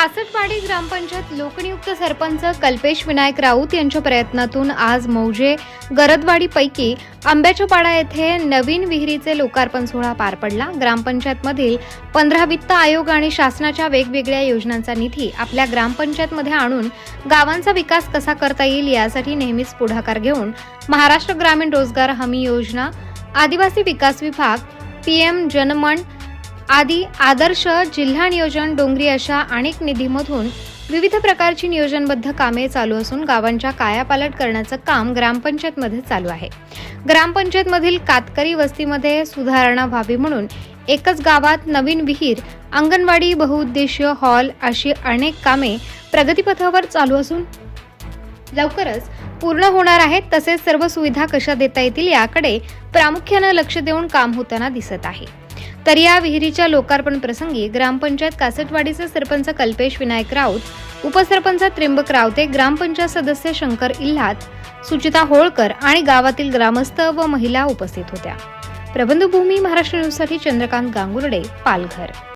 कासटवाडी ग्रामपंचायत लोकनियुक्त सरपंच कल्पेश विनायक राऊत यांच्या प्रयत्नातून आज मौजे गरदवाडीपैकी आंब्याच्या पाडा येथे नवीन विहिरीचे लोकार्पण सोहळा पार पडला. ग्रामपंचायतमधील पंधरा वित्त आयोग आणि शासनाच्या वेगवेगळ्या योजनांचा निधी आपल्या ग्रामपंचायतमध्ये आणून गावांचा विकास कसा करता येईल यासाठी नेहमीच पुढाकार घेऊन महाराष्ट्र ग्रामीण रोजगार हमी योजना आदिवासी विकास विभाग पीएम जनमन आदी आदर्श जिल्हा नियोजन डोंगरी अशा अनेक निधीमधून विविध प्रकारची नियोजनबद्ध कामे चालू असून गावांच्या कायापालट करण्याचं काम ग्रामपंचायतमध्ये चालू आहे. ग्रामपंचायतमधील कातकरी वस्तीमध्ये सुधारणा व्हावी म्हणून एकच गावात नवीन विहीर अंगणवाडी बहुउद्देशीय हॉल अशी अनेक कामे प्रगतीपथावर चालू असून लवकरच पूर्ण होणार आहेत तसेच सर्व सुविधा कशा देता येतील याकडे प्रामुख्यानं लक्ष देऊन काम होताना दिसत आहे. तर या विहिरीच्या लोकार्पण प्रसंगी ग्रामपंचायत कासटवाडीचे सरपंच कल्पेश विनायक राऊत उपसरपंच त्र्यंबक रावते ग्रामपंचायत सदस्य शंकर इल्हात सुचिता होळकर आणि गावातील ग्रामस्थ व महिला उपस्थित होत्या. प्रबंधभूमी महाराष्ट्र न्यूजसाठी चंद्रकांत गांगुर्डे पालघर.